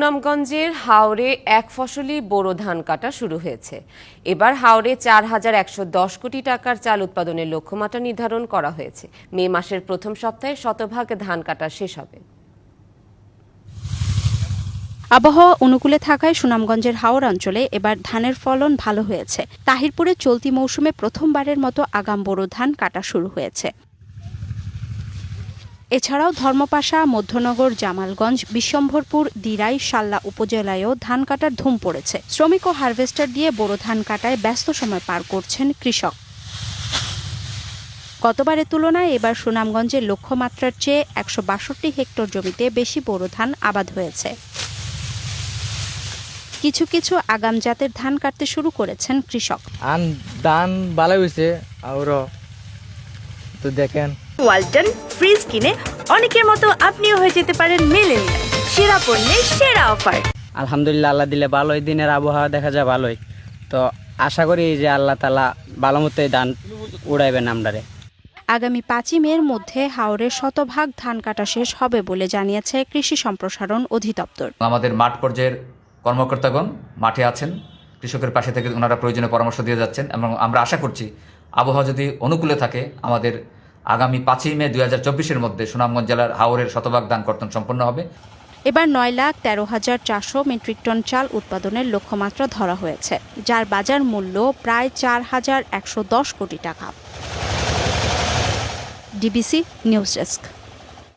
সুনামগঞ্জের হাওরে এক ফসলি বোরো ধান কাটা শুরু হয়েছে। এবার হাওরে চার হাজার একশো দশ কোটি টাকার চাল উৎপাদনের লক্ষ্যমাত্রা নির্ধারণ করা হয়েছে। মে মাসের প্রথম সপ্তাহে শতভাগ ধান কাটা শেষ হবে। আবহাওয়া অনুকূলে থাকায় সুনামগঞ্জের হাওর অঞ্চলে এবার ধানের ফলন ভালো হয়েছে। তাহিরপুরে চলতি মৌসুমে প্রথমবারের মতো আগাম বোরো ধান কাটা শুরু হয়েছে। এছাড়াও ধর্মপাশা, মধ্যনগর, জামালগঞ্জ, বিশ্বম্ভরপুর, দিরাই সাল্লা উপজেলায়ও ধান কাটার ধুম পড়েছে। শ্রমিক ও হারভেস্টার দিয়ে বোরো ধান কাটায় ব্যস্ত সময় পার করছেন কৃষক। গতবারের তুলনায় এবার সুনামগঞ্জের লক্ষ্যমাত্রার চেয়ে একশো বাষট্টি হেক্টর জমিতে বেশি বোরো ধান আবাদ হয়েছে। কিছু কিছু আগাম জাতের ধান কাটতে শুরু করেছেন কৃষক। আন দান ভালো হয়েছে আর তো দেখেন। ওয়ালটন ফ্রিজ কিনে অনেকের মতো আপনিও হয়ে যেতে পারেন মেলেনিয়া সেরা পণ্যের সেরা অফার। আলহামদুলিল্লাহ আল্লাহ দিলে ভালোই দিনের আবহাওয়া দেখা যায় ভালোই। তো আশা করি যে আল্লাহ তালা ভালো মতোই দান উড়াইবেন আমরারে। আগামী পাঁচই মের মধ্যে হাওরের শতভাগ ধান কাটা শেষ হবে বলে জানিয়েছে কৃষি সম্প্রসারণ অধিদপ্তর। আমাদের মাঠ পর্যায়ের কর্মকর্তাগণ মাঠে আছেন। কৃষকের পাশে থেকে ওনারা প্রয়োজনীয় পরামর্শ দিয়ে যাচ্ছেন এবং আমরা আশা করছি আবহাওয়া যদি অনুকূলে থাকে আমাদের আগামী পাঁচই মে দুই হাজার চব্বিশের মধ্যে সুনামগঞ্জ জেলার হাওরের শতভাগ দান কর্তন সম্পন্ন হবে। এবার নয় লাখ তেরো হাজার চারশো মেট্রিক টন চাল উৎপাদনের লক্ষ্যমাত্রা ধরা হয়েছে, যার বাজার মূল্য প্রায় চার হাজার একশো দশ কোটি টাকা। DBC news desk.